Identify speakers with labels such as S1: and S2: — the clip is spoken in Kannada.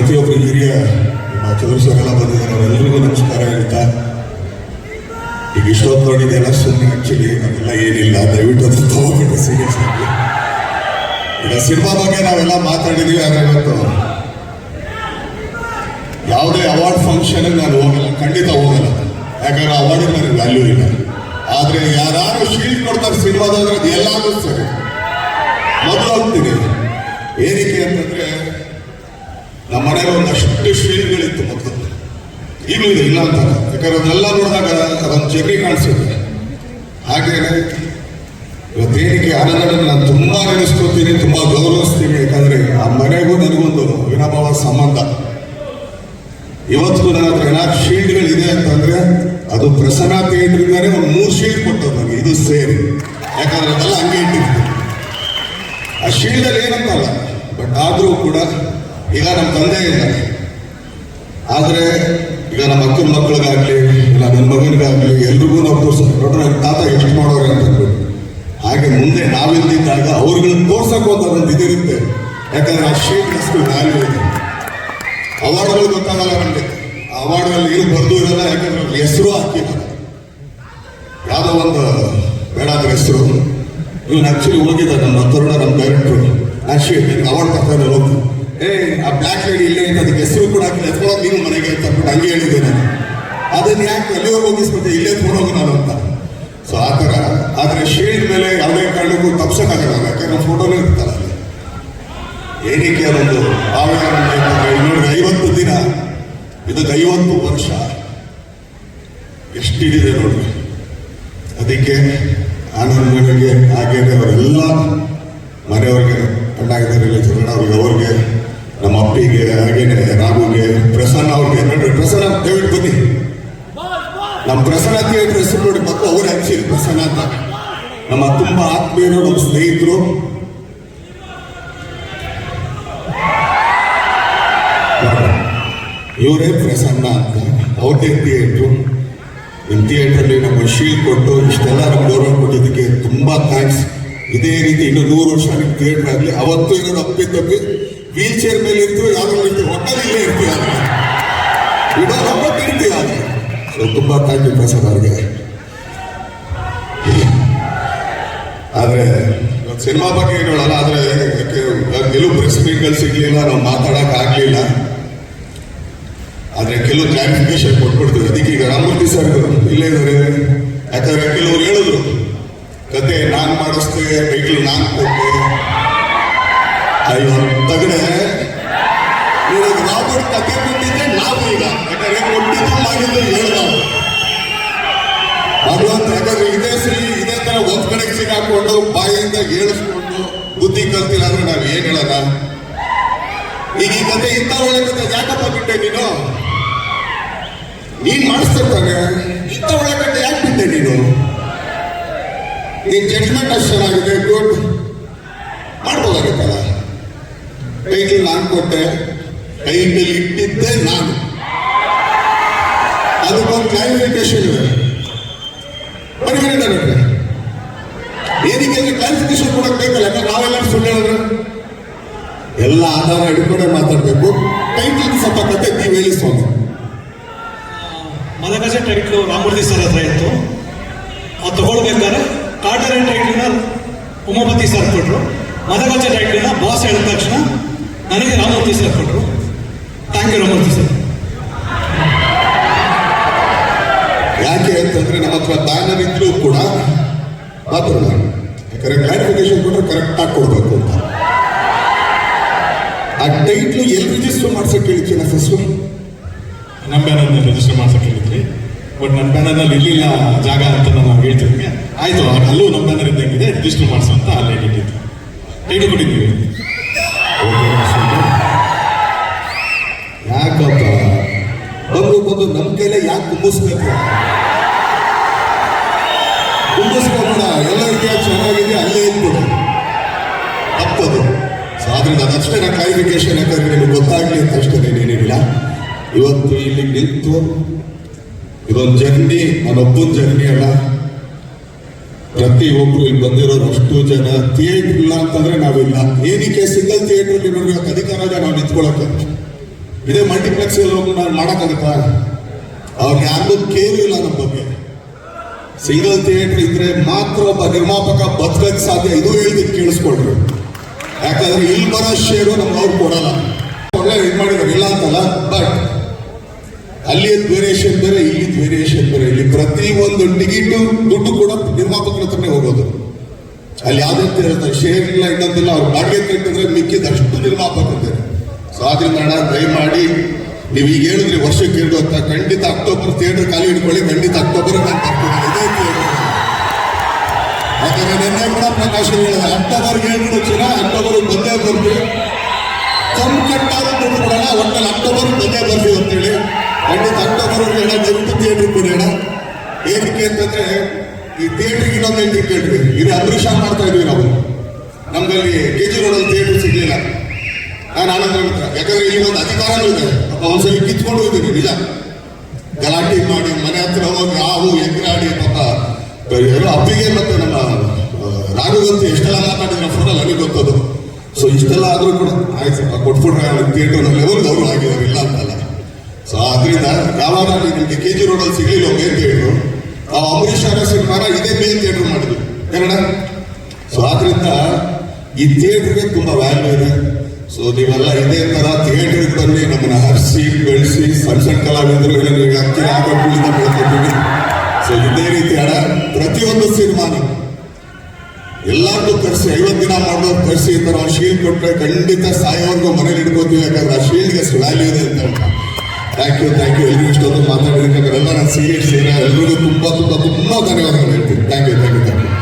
S1: ಪ್ರತಿಯೊಬ್ಬರು ಹಿರಿಯ ನಮ್ಮ ಚದುರಿಸೋರೆಲ್ಲ ಬಂದಿದ್ದಾರೆ ಅವರೆಲ್ಲರಿಗೂ ನಮಸ್ಕಾರ ಹೇಳ್ತಾ, ಈಗ ಇಷ್ಟೊತ್ತು ನೋಡಿದೆಲ್ಲ ಸುಮ್ಮನೆ ಆಕ್ಚುಲಿ ಅದೆಲ್ಲ ಏನಿಲ್ಲ, ದಯವಿಟ್ಟು ಅದು ತಗೋಬಿಟ್ಟು ಸೀರಿಯಸ್ ಆಗಿ. ಈಗ ಸಿನಿಮಾ ಬಗ್ಗೆ ನಾವೆಲ್ಲ ಮಾತಾಡಿದೀವಿ, ಆದ್ರೆ ಇವತ್ತು ಯಾವುದೇ ಅವಾರ್ಡ್ ಫಂಕ್ಷನ್ ನಾನು ಹೋಗಲ್ಲ, ಖಂಡಿತ ಹೋಗಲ್ಲ. ಯಾಕಂದ್ರೆ ಅವಾರ್ಡ್ ನನಗೆ ವ್ಯಾಲ್ಯೂ ಇಲ್ಲ. ಆದ್ರೆ ಯಾರು ಶೀಲ್ಡ್ ಕೊಡ್ತಾರೆ ಸಿನಿಮಾದಾದ್ರೆ ಅದು ಎಲ್ಲ ಸರಿ. ಮೊದಲು ಹೋಗ್ತೀನಿ. ಏನಕ್ಕೆ ಅಂತಂದ್ರೆ ನಮ್ಮ ಮನೆಯಲ್ಲಿ ಒಂದಷ್ಟು ಶೀಲ್ಡ್ಗಳಿತ್ತು ಮೊದಲು. ಈಗಲೂ ಇದೆ ಇಲ್ಲ ಅಂತ ಯಾಕಂದ್ರೆ ಅದನ್ನೆಲ್ಲ ನೋಡಿದಾಗ ಅದೊಂದು ಜರ್ನಿ ಕಾಣಿಸುತ್ತೆ. ಹಾಗೆ ಇವತ್ತೇನಿಗೆ ಆನಂದನ ನಾನು ತುಂಬಾ ನೆನೆಸ್ಕೊತೀನಿ ತುಂಬಾ ಗೌರವಿಸ್ತೀನಿ. ಯಾಕಂದ್ರೆ ಆ ಮನೆಗೂ ನನಗೊಂದು ವಿನಾಭಾವ ಸಂಬಂಧ. ಇವತ್ತು ನನ್ನ ಹತ್ರ ಏನಾದ್ರು ಶೀಲ್ಡ್ಗಳಿದೆ ಅಂತಂದ್ರೆ ಅದು ಪ್ರಸನ್ನ ಥಿಯೇಟರ್ಗಾನೆ ಒಂದು ಮೂರು ಶೀಲ್ಡ್ ಕೊಟ್ಟರು ನನಗೆ, ಇದು ಸೇರಿ. ಯಾಕಂದ್ರೆ ಅದೆಲ್ಲ ಹಂಗೆ ಇಟ್ಟಿರ್ತೀನಿ ಆ ಶೀಲ್ಡಲ್ಲಿ ಏನಂತಲ್ಲ, ಬಟ್ ಆದರೂ ಕೂಡ ಈಗ ನಮ್ಮ ತಂದೆ ಇಲ್ಲ ಆದರೆ ಈಗ ನಮ್ಮ ಅಕ್ಕನ ಮಕ್ಕಳಿಗಾಗಲಿ, ಇಲ್ಲ ನನ್ನ ಮಗನಿಗಾಗಲಿ ಎಲ್ರಿಗೂ ನಾವು ತೋರ್ಸೋದು. ನೋಡ್ರಿ ತಾತ ಎಷ್ಟು ಮಾಡೋರು ಅಂತ ಹಾಗೆ ಮುಂದೆ ನಾವಿಲ್ದಿದ್ದಾಗ ಅವ್ರುಗಳನ್ನ ಅಂತ ಒಂದು ಇದಿರುತ್ತೆ. ಯಾಕಂದ್ರೆ ಆ ಶೀಟ್ ಅಷ್ಟು ವ್ಯಾಲ್ಯೂ ಇದೆ. ಅವಾರ್ಡ್ಗಳು ಗೊತ್ತಾಗಲ್ಲ ನಮಗೆ. ಅವಾರ್ಡ್ಗಳಲ್ಲಿ ಏನು ಬರ್ದು ಇರಲ್ಲ, ಯಾಕಂದ್ರೆ ಹೆಸರು ಹಾಕಿದ್ದಾರೆ ಯಾವುದೋ ಒಂದು ಬೇಡ ಅದ್ರ ಹೆಸರು. ಇವನು ಆ್ಯಕ್ಚುಲಿ ಹೋಗಿದ್ದ, ನಮ್ಮ ತರುಣ, ನಮ್ಮ ಡೈರೆಕ್ಟ್ರು ಆ ಶೇಟ್ ಅವಾರ್ಡ್ ತರ್ತಾನೆ ಹೋಗಿ ಏ, ಆ ಬ್ಲ್ಯಾಕ್ ಲೇಡಿ ಇಲ್ಲೇ ಅಂತ ಅದಕ್ಕೆ ಹೆಸರು ಕೂಡ ಎತ್ಕೊಳ್ಳೋದು ನೀನು ಮನೆಗೆ ಅಂತ ಅಂದ್ಬಿಟ್ಟು ಹಂಗೆ ಹೇಳಿದೆ ನಾನು. ಅದನ್ನ ಯಾಕೆ ಅಲ್ಲಿವರೆಗೆ ಹೋಗಿಸ್ಬಿಟ್ಟು ಇಲ್ಲೇ ತಗೊಂಡೋಗು ನಾನು ಅಂತ. ಸೊ ಆ ಥರ. ಆದರೆ ಶೇಡ್ ಮೇಲೆ ಯಾವುದೇ ಕಾರಣಕ್ಕೂ ತಪ್ಸಕ್ಕಾಗಲ್ಲ. ಯಾಕಂದ್ರೆ ಫೋಟೋನೇ ಇರ್ತಾರೆ ಅಲ್ಲಿ. ಏನಕ್ಕೆ ಅದೊಂದು ಇನ್ನೊಂದು ಐವತ್ತು ದಿನ, ಇದಕ್ಕೆ ಐವತ್ತು ವರ್ಷ. ಎಷ್ಟಿದೆ ನೋಡಿ ಅದಕ್ಕೆ ಆನಂದನಿಗೆ ಹಾಗೇನೆ ಅವರೆಲ್ಲ ಮನೆಯವ್ರಿಗೆ ಕಂಡಾಗಿದ್ದಾರೆ ಚಂದ್ರಣ್ಣ ಅವ್ರಿಗೆ ಅವ್ರಿಗೆ ನಮ್ಮ ಅಪ್ಪಿಗೆ ಹಾಗೇನೆ ರಾಮುಗೆ, ಪ್ರಸನ್ನ ಅವ್ರಿಗೆ ನೋಡ್ರಿ ಪ್ರಸನ್ನ, ದಯವಿಟ್ಟು ಬನ್ನಿ. ನಮ್ಮ ಪ್ರಸನ್ನ ಹೆಸರು ನೋಡಿ ಮತ್ತು ಅವ್ರ ಹಚ್ಚಿದ್ರು ಪ್ರಸನ್ನ ಅಂತ. ನಮ್ಮ ತುಂಬಾ ಆತ್ಮೀಯರು, ನಮ್ಮ ಸ್ನೇಹಿತರು. ಇವರೇ ಪ್ರಸನ್ನ ಅಂತ ಅವ್ರದೇ ಥಿಯೇಟ್ರು ನಿಮ್ಮ ಥಿಯೇಟ್ರಲ್ಲಿ ನಮ್ಮ ಶೀಲ್ ಕೊಟ್ಟು ಇಷ್ಟೆಲ್ಲ ನಮ್ಮ ಗೌರವ ಕೊಟ್ಟಿದ್ದಕ್ಕೆ ತುಂಬ ಥ್ಯಾಂಕ್ಸ್ ಇದೇ ರೀತಿ ಇನ್ನು ನೂರು ವರ್ಷ ನಿಮ್ಗೆ ಥಿಯೇಟರ್ ಆಗಲಿ, ಅವತ್ತು ಏನೋ ಅಪ್ಪಿ ತಪ್ಪಿ ವೀಲ್ ಚೇರ್ ಮೇಲೆ ಇರ್ತೀವಿ ಯಾರು ಇರ್ತೀವಿ ಒಟ್ಟಲ್ಲಿ ಇಲ್ಲೇ ಇರ್ತೀವಿ ಅಂತ ಇಡೋ ಹಬ್ಬಕ್ಕೆ ಸೊ ತುಂಬ ಥ್ಯಾಂಕ್ ಯು ಪ್ರಸಾದ್ ಅವ್ರಿಗೆ. ಆದ್ರೆ ಸಿನಿಮಾ ಬಗ್ಗೆ ಹೇಳಲ್ಲ, ಆದ್ರೆ ಕೆಲವು ಪ್ರೆಸ್ ಮೀಟ್ಗಳು ಸಿಗ್ಲಿಲ್ಲ, ನಾವು ಮಾತಾಡಕ್ ಆಗ್ಲಿಲ್ಲ. ಆದ್ರೆ ಕೆಲವು ಕ್ಲಾರಿಫಿಕೇಶನ್ ಕೊಟ್ಬಿಡ್ತೀವಿ. ಅದಕ್ಕೆ ಈಗ ರಾಮಮೂರ್ತಿ ಸರ್ ಇಲ್ಲೇ ಇದ್ದಾರೆ. ಯಾಕಂದ್ರೆ ಕೆಲವರು ಹೇಳಿದ್ರು ಕತೆ ನಾನು ಮಾಡಿಸ್ತೆ ಟೈಟ್ಲ್ ನಾನು ಕೊಟ್ಟೆ ಅಯ್ಯೋ, ತಗಡೆ. ಇವಾಗ ಕತೆ ಕೊಟ್ಟಿದ್ದೆ ನಾವು ಈಗ. ಯಾಕಂದ್ರೆ ಕೊಟ್ಟಿದ್ದು ಮಾಡಿದ್ದು ಹೇಳ ಭಗವಂತ ಯಾಕಂದ್ರೆ ಇದೇ ಸರಿ, ಇದೇ ತರ ಒಂದ್ ಕಡೆಗೆ ಸಿಗಾಕೊಂಡು ಬಾಯಿಂದ ಹೇಳಿಸ್ಕೊಂಡು ಬುದ್ಧಿ ಕಲ್ತಿಲ್ಲ ಅಂದ್ರೆ ನಾವ್ ಏನ್ ಹೇಳಲ್ಲ ಈಗ ಈ ಕತೆ ಇಂಥ ಒಳ್ಳೆ ಕತೆ ಯಾಕಪ್ಪ ಬಿಟ್ಟೆ ನೀನು? ನೀನ್ ಮಾಡಿಸ್ತಿರ್ತಾನೆ. ಇಂಥ ಒಳ್ಳೆ ಕತೆ ಯಾಕೆ ಬಿಟ್ಟೆ ನೀನು? ನಿನ್ ಜಡ್ಜ್ಮೆಂಟ್ ಅಷ್ಟು ಚೆನ್ನಾಗಿದೆ ಗುಡ್ ಮಾಡ್ಬೋದಾಗಿತ್ತಲ್ಲ? ಟೈಟಲ್ ನಾನು ಕೊಟ್ಟೆ ಟೈಟಲ್ ಇಟ್ಟಿದ್ದೆ ನಾನು. ಅದಕ್ಕೊಂದು ಕ್ಲಾರಿಫಿಕೇಶನ್ ಇದೆ. ಡೈರೆಕ್ಟ್ರೆ. ಏನಕ್ಕೆ ಕ್ಲಾರಿಫಿಕೇಶನ್ ಕೊಡಕ್ ಬೇಕಲ್ಲ, ಯಾಕಂದ್ರೆ ನಾವೆಲ್ಲ ಸುಳ್ಳು ಎಲ್ಲ ಆಧಾರ ಹಿಡ್ಕೊಂಡೆ ಮಾತಾಡ್ಬೇಕು. ಟೈಟಲ್ ಸ್ವಲ್ಪ ಕತೆ ನೀವು ಹೇಳಿ ಸ್ವಾಮಿ.
S2: ಮದಗಜ ಟೈಟ್ಲು ರಾಮೂರ್ತಿ ಸರ್ ಹತ್ರ ಇತ್ತು. ಅದು ತಗೊಳ್ಬೇಕಾದ್ರೆ ಕಾಟರ ಟೈಟ್ಲನ್ನ ಉಮಾಪತಿ ಸರ್ ಕೊಟ್ರು. ಮದಗಜ ಟೈಟ್ಲನ್ನ ಬಾಸ್ ಹೇಳಿದ ತಕ್ಷಣ ನನಗೆ ರಾಮಮೂರ್ತಿ ಸರ್ ಕೊಟ್ಟರು ಥ್ಯಾಂಕ್ ಯು ರಾಮಮೂರ್ತಿ ಸರ್
S1: ಯಾಕೆ ಅಂತಂದ್ರೆ ನಮ್ಮ ಹತ್ರ ಬ್ಯಾನರ್ ಇದ್ರೂ ಕೂಡ ಮಾತಾಡೋಣ ಯಾಕಂದ್ರೆ ಕ್ಲಾರಿಫಿಕೇಶನ್ ಕೊಟ್ಟರೆ ಕರೆಕ್ಟ್ ಆಗಿ ಕೊಡ್ಬೇಕು ಅಂತ. ಆ ಟೈಟ್ಲು ಎಲ್ಲಿ ರಿಜಿಸ್ಟರ್ ಮಾಡ್ಸಕ್ ಹೇಳಿದ್ರಿ ಫಸ್ಟು
S2: ನಮ್ಮ ಬ್ಯಾನರ್ನ ರಿಜಿಸ್ಟರ್ ಮಾಡ್ಸಕ್ಕೆ ಹೇಳಿದ್ರಿ ಬಟ್ ನನ್ನ ಬ್ಯಾನರ್ನಲ್ಲಿ ಇರಲಿಲ್ಲ ಜಾಗ ಅಂತ ನಾನು ಹೇಳ್ತಿದ್ವಿ ಆಯಿತು ಅಲ್ಲೂ ನಮ್ಮ ಬ್ಯಾನರ್ ಇದ್ದಂಗಿದೆ ರಿಜಿಸ್ಟರ್ ಮಾಡಿಸು ಅಂತ ಅಲ್ಲೇ ಇಟ್ಟಿದ್ದು. ಟೈಟಲ್ ಕೊಟ್ಟಿದ್ದೀವಿ.
S1: ಯಾಕಪ್ಪ? ಬಂದು ಬಂದು ನಮ್ಮ ಕೈಲೇ ಯಾಕೆ ಕುಂಬಿಸ್ಬೇಕು ಕುಂಬಿಸ್ಕೊಂಡ ಎಲ್ಲ ರೀತಿಯ ಚೆನ್ನಾಗಿದೆ ಅಲ್ಲೇ ಇದ್ಬಿಡು ತಪ್ಪದು. ಸೊ ಆದ್ರಿಂದ ಅದಷ್ಟೇ ನಾ ಕ್ಲಾರಿಫಿಕೇಶನ್ ಯಾಕಂದ್ರೆ ನಿಮಗೆ ಗೊತ್ತಾಗ್ಲಿ ಅಂತ ಅಷ್ಟೇ ಏನಿಲ್ಲ ಇವತ್ತು ಇಲ್ಲಿ ನಿಂತು, ಇದೊಂದು ಜರ್ನಿ ನನ್ನೊಬ್ಬನ ಜರ್ನಿ ಅಲ್ಲ. ಪ್ರತಿಯೊಬ್ರು ಇಲ್ಲಿ ಬಂದಿರೋರು ಅಷ್ಟು ಜನ. ಥಿಯೇಟರ್ ಇಲ್ಲ ಅಂತಂದ್ರೆ ನಾವಿಲ್ಲ. ಏನಕ್ಕೆ ಸಿಂಗಲ್ ಥಿಯೇಟರ್ ನೋಡಿ ಅಧಿಕಾರ ನಾವು ನಿಂತ್ಕೊಳಕ್ಕೆ. ಇದೇ ಮಲ್ಟಿಪ್ಲೆಕ್ಸ್ ಅಲ್ಲಿ ಹೋಗಿ ನಾನು ಮಾಡೋಕ್ಕಾಗತ್ತಾ? ಅವ್ರಿಗೆ ಯಾರಿಗೂ ಕೇರು ಇಲ್ಲ ನಮ್ಮ ಬಗ್ಗೆ. ಸಿಂಗಲ್ ಥಿಯೇಟರ್ ಇದ್ರೆ ಮಾತ್ರ ಒಬ್ಬ ನಿರ್ಮಾಪಕ ಬದುಕಕ್ಕೆ ಸಾಧ್ಯ. ಇದು ಹೇಳಿದ್ ಕೇಳಿಸ್ಕೊಳ್ರಿ. ಯಾಕಂದ್ರೆ ಇಲ್ಲಿ ಬರೋ ಶೇರು ನಮ್ಗೆ ಅವ್ರು ಕೊಡಲ್ಲ. ಇದು ಮಾಡಿದ್ರು. ಇಲ್ಲ ಅಂತಲ್ಲ? ಬಟ್ ಅಲ್ಲಿ ವೇರಿಯೇಷನ್ ಬೇರೆ ಇಲ್ಲಿ ವೇರಿಯೇಷನ್ ಬೇರೆ. ಇಲ್ಲಿ ಪ್ರತಿ ಒಂದು ಟಿಕೆಟ್ ದುಡ್ಡು ಕೂಡ ನಿರ್ಮಾಪಕರ ಹತ್ರನೇ ಹೋಗೋದು. ಅಲ್ಲಿ ಯಾವ್ದಂತ ಹೇಳ್ತಾರೆ ಶೇರ್ ಇಲ್ಲ, ಇನ್ನೊಂದಿಲ್ಲ ಅವ್ರು ಬಾಡಿಗೆ ಕಟ್ಟಿದ್ರೆ ಮಿಕ್ಕಿದ ಅಷ್ಟು ಸೊ ಆದ್ರಿಂದ ಅಣ್ಣ, ದಯಮಾಡಿ ನೀವು ಈಗ ಹೇಳಿದ್ರಿ ವರ್ಷಕ್ಕೆ ಎರಡು ಅಂತ, ಖಂಡಿತ ಅಕ್ಟೋಬರ್ ಥಿಯೇಟರ್ ಖಾಲಿ ಇಟ್ಕೊಳ್ಳಿ ಖಂಡಿತ ಅಕ್ಟೋಬರ್ ನಾನು. ಯಾಕಂದ್ರೆ ನಿನ್ನೆ ಕೂಡ ಪ್ರಕಾಶ್ ಹೇಳಿದ ಅಕ್ಟೋಬರ್ ಏಳು ಲಕ್ಷಣ ಅಕ್ಟೋಬರ್ ಬಂದೇ ಬರ್ತೀವಿ. ಕಮ್ ಕಟ್ಟಾದ ದುಡ್ಡು ಕೊಡೋಣ ಒಟ್ಟಲ್ಲಿ ಅಕ್ಟೋಬರ್ ಬಂದೇ ಬರ್ತೀವಿ ಅಂತೇಳಿ ಖಂಡಿತ ಅಕ್ಟೋಬರ್ ಹೇಳ ದಯವಿಟ್ಟು ಥಿಯೇಟರ್ ಕೊಡೋಣ ಏನಕ್ಕೆ ಅಂತಂದ್ರೆ ಈ ಥಿಯೇಟ್ರಿಗೆ ಇನ್ನೊಂದು ಹೇಳ್ತೀನಿ ಕೇಳ್ರಿ ಇದು ಮಾಡ್ತಾ ಇದ್ವಿ ನಾವು ನಮ್ಮಲ್ಲಿ ಕೆ ಜಿ ರೋಡಲ್ಲಿ ಥಿಯೇಟರ್ ಸಿಗ್ಲಿಲ್ಲ ನಾನು ಆನಂದ ಹೇಳ್ತಾರೆ ಯಾಕಂದ್ರೆ ಇಲ್ಲಿ ಒಂದು ಅಧಿಕಾರನೂ ಇದೆ ಒಂದ್ಸಲಿ ಕಿತ್ಕೊಂಡು ಹೋಗಿದ್ದೀನಿ ನಿಜ ಗಲಾಟೆ ಮಾಡಿ ಮನೆ ಹತ್ರ ಹೋಗಿ ಹಾವು ಎಗ್ರಾಡಿ ಪಾಪ ಅಪ್ಪಿಗೆ ಮತ್ತೆ ನಮ್ಮ ಆ, ರಾಘವಂತ ಎಷ್ಟೆಲ್ಲ ಮಾತಾಡಿದ್ರೆ ಫೋನಲ್ಲಿ ನನಗೆ ಗೊತ್ತದು ಸೊ ಇಷ್ಟೆಲ್ಲ ಆದರೂ ಕೂಡ ಆಯ್ತು ಕೊಟ್ಬಿಟ್ರೆ ಥಿಯೇಟರ್ ಲೆವೆಲ್ ಅವರು ಆಗಿದ್ದಾರೆ, ಇಲ್ಲ ಅಂತಲ್ಲ. ಸೊ ಆದ್ರಿಂದ ಯಾವಾಗ ನಿಮಗೆ ಕೆ ಜಿ ರೋಡಲ್ಲಿ ಸಿಗ್ಲಿಲ್ಲ ಮೇನ್ ಥಿಯೇಟ್ರು ಆ ಅಂಬರೀಷ್ ಅವರ ಸಿನಿಮಾನ ಇದೇ ಮೇನ್ ಥಿಯೇಟರ್ ಮಾಡಿದ್ವಿ, ಕನ್ನಡ. ಸೊ ಆದ್ರಿಂದ ಈ ಥಿಯೇಟರ್ಗೆ ತುಂಬಾ ವ್ಯಾಲ್ಯೂ ಇದೆ. ಸೊ ನೀವೆಲ್ಲ ಇದೇ ಥಿಯೇಟರ್ ಬನ್ನಿ, ನಮ್ಮನ್ನ ಹರಿಸಿ, ಬೆಳೆಸಿ ಸಣ್ಣ ಸಣ್ಣ ಕಲಾವಿದರು ಆಗೋಗಳಿಂದ ಬೆಳ್ಕೊತೀವಿ ಸೊ ಇದೇ ರೀತಿ ಹಣ, ಪ್ರತಿಯೊಂದು ಸಿನಿಮಾನು. ಕರೆಸಿ ಐವತ್ತು ದಿನ ಮಾಡೋ ಪರಿಸ್ಥಿತಿ ತರ ಒಂದು ಶೀಲ್ಡ್ ಕೊಟ್ಟರೆ ಖಂಡಿತ ಸಾಯೋವರೆಗೂ ಮನೇಲಿ ಇಟ್ಕೋತೀವಿ, ಯಾಕಂದ್ರೆ ಆ ಶೀಲ್ಡ್ಗೆ ಅಷ್ಟು ವ್ಯಾಲ್ಯೂ ಇದೆ ಅಂತ ಥ್ಯಾಂಕ್ ಯು ಥ್ಯಾಂಕ್ ಯು ಎಲ್ಲರೂ ಇಷ್ಟೊಂದು ಮಾತಾಡಿದ್ರೆ ಎಲ್ಲ ನಾನು ಸೀರಿಯಸ್ ಏನೋ ಎಲ್ಲರಿಗೂ ತುಂಬ ತುಂಬ ತುಂಬ ಧನ್ಯವಾದಗಳು ಹೇಳ್ತೀನಿ. Thank you thank you thank you